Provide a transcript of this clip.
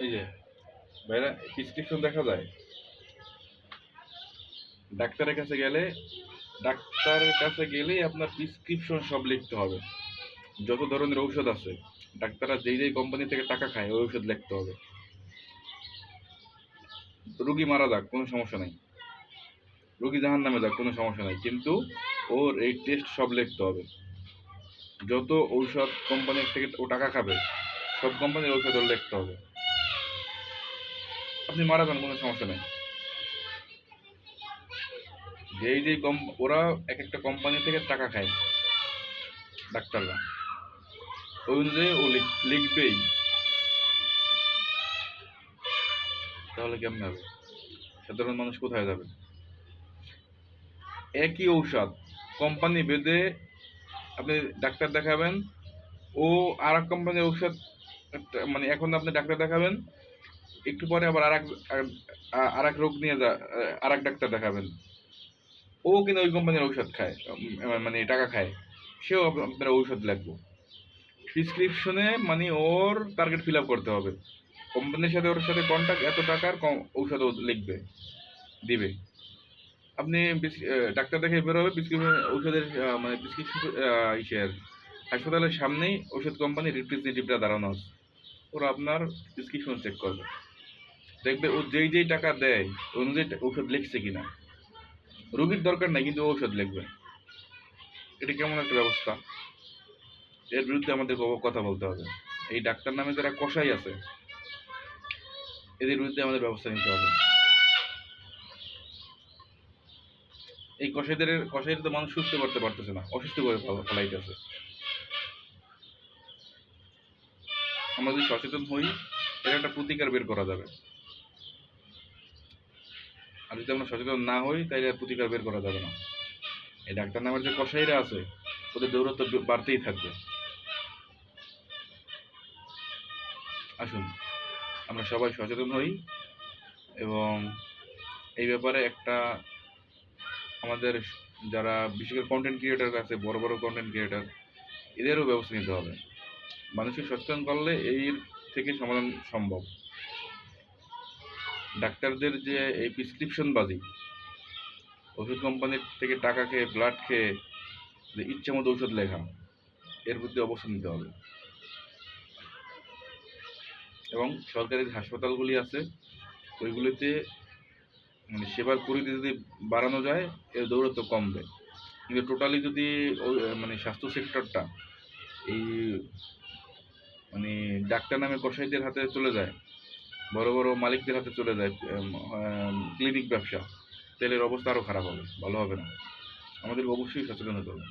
এই যে, ভাইরা প্রেসক্রিপশন দেখা যায়। ডাক্তারের কাছে গেলে, ডাক্তারের কাছে গেলেই আপনার প্রেসক্রিপশন সব লিখতে হবে। যত ধরনের ঔষধ আছে, ডাক্তাররা যেই যেই কোম্পানি থেকে টাকা খায়, ওই ঔষধ লিখতে হবে। রুগী মারা যাক, কোনো সমস্যা নাই। রুগী জাহান নামে যাক, কোনো সমস্যা নাই। কিন্তু ওর এই টেস্ট সব লিখতে হবে। যত ঔষধ কোম্পানির থেকে ও টাকা খাবে, সব কোম্পানির ঔষধ ওর লিখতে হবে। আপনি মারা যান, কোনো সমস্যা নেই। যেই যেই কম, ওরা এক একটা কোম্পানি থেকে টাকা খায়, ডাক্তাররা। ওই অনুযায়ী ও লিখ- লিখবেই। তাহলে কেমন হবে? সাধারণ মানুষ কোথায় যাবে? একই ঔষধ কোম্পানি বেঁধে আপনি ডাক্তার দেখাবেন, ও আর এক কোম্পানির ঔষধ মানে এখন আপনি ডাক্তার দেখাবেন একটু পরে আবার আর এক আর এক রোগ নিয়ে আর এক ডাক্তার দেখাবেন। ও কিন্তু ওই কোম্পানির ঔষধ খায় মানে টাকা খায়। সেও আপ- আপনার ঔষধ লাগবে। প্রিসক্রিপশনে মানে ওর টার্গেট ফিল আপ করতে হবে। কোম্পানির সাথে ওর সাথে কন্ট্যাক্ট এত টাকার কম ঔষধ লিখবে, দিবে। আপনি ডাক্তার দেখে বেরোবে প্রিসক্রিপশন ঔষধের মানে প্রিসক্রিপশন হাসপাতালের সামনেই ওষুধ কোম্পানির রিপ্রেজেন্টেটিভরা দাঁড়ানো আছে। ওরা আপনার প্রিসক্রিপশন চেক করবে। দেখবে ও যেই যেই টাকা দেয় অনুযায়ী ঔষধ লিখছে কিনা। রুগীর দরকার নাই, কিন্তু ঔষধ লিখবে। এটা কেমন একটা ব্যবস্থা? এর বিরুদ্ধে আমাদের কথা বলতে হবে। এই ডাক্তার নামে যারা কষাই আছে, এদের বিরুদ্ধে আমাদের ব্যবস্থা নিতে হবে। এই কষাইদের কষাইদের তো মানুষ সুস্থ করতে পারতেছে না, অসুস্থ করে ফেলা- ফেলাইতেছে। আমরা যদি সচেতন হই, এর একটা প্রতিকার বের করা যাবে। আর যদি আমরা সচেতন না হই তাহলে আর প্রতিকার বের করা যাবে না। এই ডাক্তার নামের যে কষাইরা আছে, ওদের দৌরত্ব বাড়তেই থাকবে। আসুন, আমরা সবাই সচেতন হই এবং এই ব্যাপারে একটা আমাদের যারা বিশেষ করে কন্টেন্ট ক্রিয়েটার আছে বড় বড় কন্টেন্ট ক্রিয়েটার এদেরও ব্যবস্থা নিতে হবে। মানুষকে সচেতন করলে এর থেকে সমাধান সম্ভব। ডাক্তারদের যে এই প্রেসক্রিপশন বাজি ওষুধ কোম্পানির থেকে টাকা খেয়ে ব্লাড খেয়ে ইচ্ছে মতো ওষুধ লেখা, এর প্রতি অবস্থান নিতে হবে। এবং সরকারি হাসপাতালগুলি আছে, ওইগুলিতে মানে সেবার পরিধি যদি বাড়ানো যায়, এর দৌরত্ব কমবে। কিন্তু টোটালি যদি মানে স্বাস্থ্য সেক্টরটা এই মানে ডাক্তার নামে কসাইদের হাতে চলে যায়, বড় বড় মালিকদের হাতে চলে যায় ক্লিনিক ব্যবসা। তেলের অবস্থা আরও খারাপ হবে, ভালো হবে না। আমাদের অবশ্যই সচেতন হতে হবে।